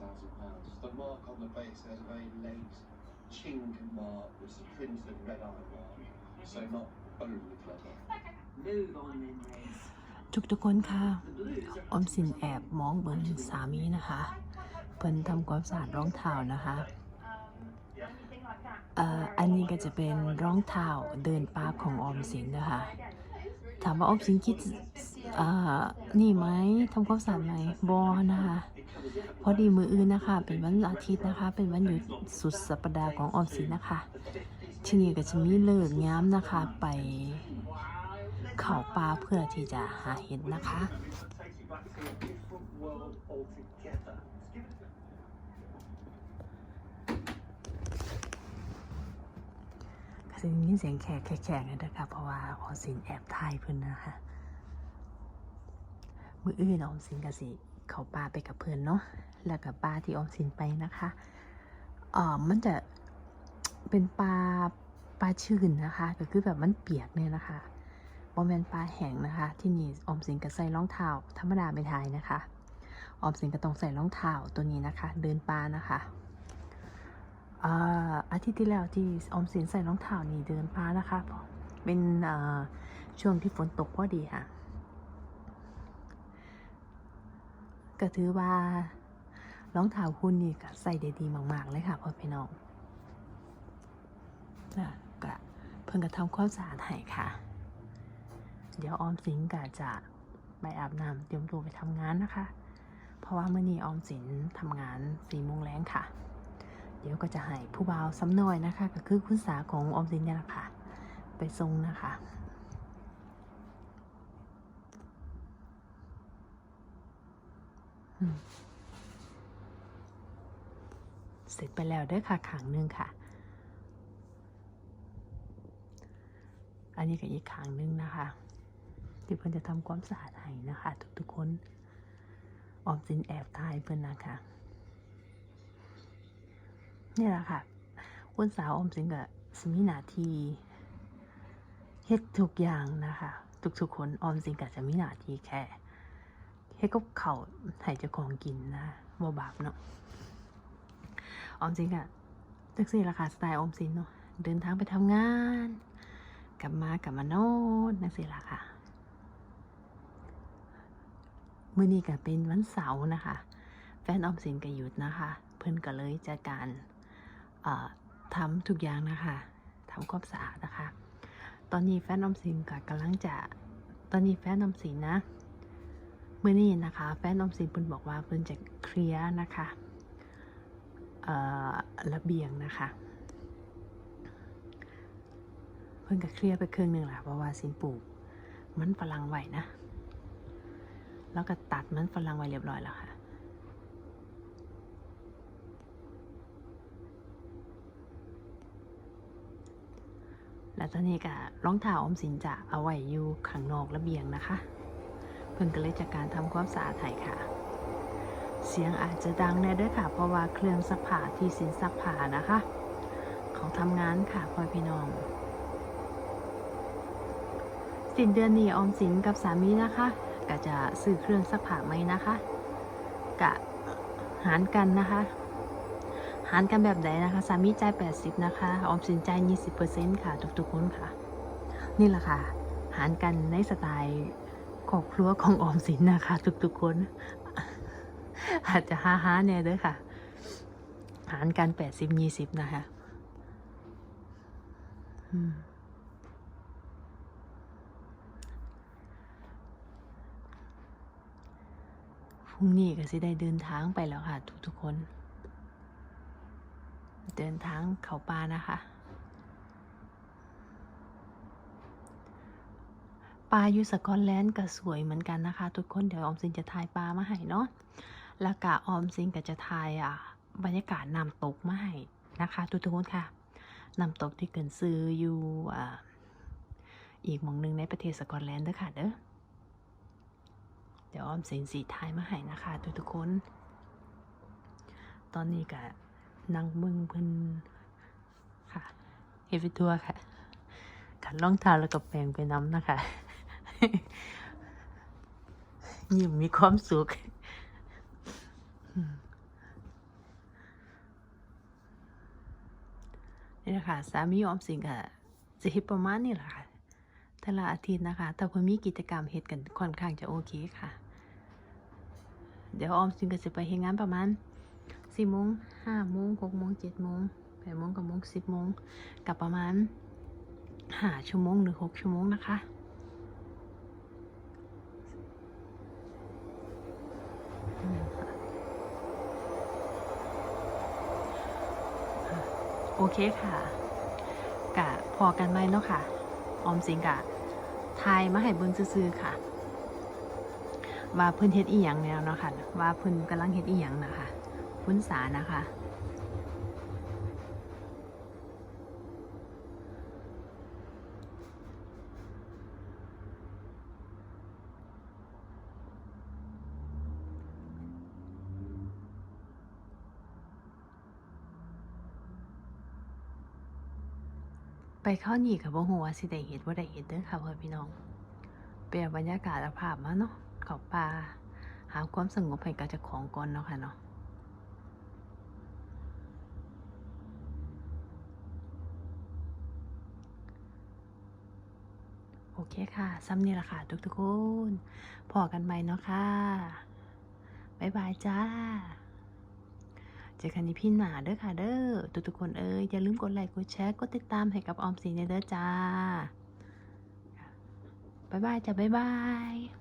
thousand pounds. The mark on the base there's a very late chink mark, which is a crimson red eye mark, so not overly clever. Move on then, Rez. ทุกทุกคนค่ะ อมสินแอบมองเบิ่งสามีนะคะ เพิ่นทำความสะอาดรองเท้านะคะเอ่ออันนี้ก็จะเป็นรองเท้าเดินป่าของออมสินนะคะ ถามว่าออมสินคิดอ่อนี่ไหมทำความสะอาดไหมบอนะคะ พอดีมืออื่นนะคะ เป็นวันอาทิตย์นะคะ เป็นวันหยุดสุดสัปดาห์ของออมสินนะคะ ที่นี่ก็จะมีเลิกย้ำนะคะ ไปเข่าป่าเพื่อที่จะหาเห็ดนะคะ ก็จะมีเสียงแขกแขกๆเลยนะคะเพราะว่าออมสินแอบถ่ายเพื่อนนะคะ มืออื่นออมสินกับสิเขาปลาไปกับเพื่อนเนาะแล้วกับปลาที่ออมสินไปนะคะเออมันจะเป็นปลาปลาชื้นนะคะ ก็คือแบบมันเปียกเนี่ยนะคะบอมแมนปลาแห้งนะคะ ที่นี่ออมสินก็ใส่รองเท้าธรรมดาไม่ทายนะคะออมสินก็ต้องใส่รองเท้าตัวนี้นะคะ เดินปลานะคะอ่าอาทิตย์ที่แล้วที่ออมสินใส่รองเท้านี่เดินป่านะคะเพราะเป็นอ่าช่วงที่ฝนตกพอดีค่ะ ก็ถือว่ารองเท้าคุณนี่ก็ใส่ได้ดีมาก ๆ เลยค่ะพ่อพี่น้องนะก็เพิ่งกระทำความสะอาดให้ค่ะ เดี๋ยวออมสินก็จะไปอาบน้ำเตรียมตัวไปทำงานนะคะ เพราะว่าเมื่อนี้ออมสินทำงานสี่โมงแรงค่ะ เดี๋ยวก็จะให้ผู้บ่าวซ้ำน้อยนะคะ ก็คือคุณสาของออมสินเนี่ยแหละค่ะ ไปทรงนะคะอืม เสร็จไปแล้วด้วยค่ะขังหนึ่งค่ะ อันนี้ก็อีกขังหนึ่งนะคะ ที่เพื่อนจะทำความสะอาดให้นะคะ ทุกๆคนออมสินแอบถ่ายเพื่อนนะคะนี่แหละค่ะคุณสาวออมสินกับสมิหนาทีเฮ็ดทุกอย่างนะคะ ทุกๆคนออมสินกับจะมีหนาทีแค่ เฮ็ดกับเขาให้เจ้าของกินนะบ่บาปเนาะออมสินกับจักซี่ราคาสไตล์ออมสินเนาะเดินทางไปทำงาน กลับมากลับมาโน่นนักสิล่ะค่ะมื้อนี้ก็เป็นวันเสาร์นะคะ แฟนออมสินก็หยุดนะคะ เพิ่อนก็เลยจัดการทำทุกอย่างนะคะทำความสะอาดนะคะ ตอนนี้แฟนออมสินก็กำลังจะตอนนี้แฟนออมสินนะ เมื่อนี้นะคะ แฟนอมสินเพิ่นบอกว่าเพิ่นจะเคลียร์นะคะระเบียงนะคะ เพิ่นก็เคลียร์ไปครึ่งหนึ่งแหละเพราะว่าสินปลูกมันฝรั่งไว้นะ แล้วก็ตัดมันฝรั่งไว้เรียบร้อยแล้วค่ะแล้วตอนนี้ก็รองเท้าอมสินจะเอาไว้อยู่ข้างนอกระเบียงนะคะ เพิ่นก็เลยจากการทำความสะอาดไห้ค่ะ เสียงอาจจะดังแน่ด้วยค่ะ เพราะว่าเครื่องซักผ้าที่สินซักผ้านะคะ เขาทำงานค่ะพ่อพี่น้องสิ้นเดือนนี้ออมสินกับสามีนะคะก็จะซื้อเครื่องซักผ้าไหมนะคะกะหารกันนะคะหารกันแบบไหนนะคะสามีจ่าย80 นะคะออมสินจ่าย20%ค่ะ ทุกๆคนค่ะ นี่แหละค่ะ หารกันในสไตล์ ครอบครัวของออมสินนะคะ ทุกๆคน อาจจะฮ่าฮ่าๆแน่เด้วยค่ะ หารกัน80-20นะคะอืมพรุ่งนี้ก็สิได้เดินทางไปแล้วค่ะ ทุกๆคน เดินทางเขาปลานะคะ ปลาอยู่สกอตแลนด์ก็สวยเหมือนกันนะคะ ทุกคนเดี๋ยวออมสินจะถ่ายปลามาให้เนาะแล้วก็ออมสินก็จะถ่ายอะบรรยากาศน้ำตกมาให้นะคะทุกๆคนค่ะน้ำตกที่เกินซื้ออยู่อ่าอีกหมองหนึ่งในประเทศสกอตแลนด์ด้อค่ะเด้อเดี๋ยวออมสินสีถ่ายมาให้นะคะ ทุกๆคน ตอนนี้ก็นั่งมึงเพิ่นค่ะเฮดไปทัวร์ค่ะขันรองเท้าแล้วก็แปรงไปน้ำนะคะ ยิ้มมีความสุขนี่นะคะสามีออมสินค่ะจะเฮ็ดประมาณนี้แหละค่ะตลาอาทิตย์นะคะ แต่พอมีกิจกรรมเหตุกันค่อนข้างจะโอเคค่ะ เดี๋ยวออมสินก็จะไปเห็ดงานประมาณสี่โมงห้าโมงหกโมงเจ็ดโมงแปดโมงกับโมงสิบโมงกับประมาณห้าชั่วโมงหรือหกชั่วโมงนะคะ โอเคค่ะกะพอกันไหมเนาะค่ะ ออมสิงกะทายมาให้เบิ้งซื่อๆค่ะ ว่าเพิ่นเฮ็ดอีหยังแนวเนาะค่ะ ว่าเพิ่นกำลังเฮ็ดอีหยังนะคะพุ้นสานะคะ ไปเข้านี่กับบ่ฮู้ว่าสิได้เฮ็ดบ่าได้เฮ็ดเด้อค่ะเพื่อนพี่น้อง เปลี่ยนบรรยากาศและภาพมาเนาะเข้าป่าหาความสงบให้กับเจ้าของก่อนเนาะค่ะเนาะโอเคค่ะซ้ำนี่ละค่ะทุกๆคนพอกันใหม่เนาะค่ะ บ๊ายบายจ้า เจอกันในพี่หนาเด้อค่ะเด้อทุกๆคนเอ้ยอย่าลืมกดไลค์กดแชร์กดติดตามให้กับออมสินเด้อจ้าบ๊ายบายจ้าบ๊ายบาย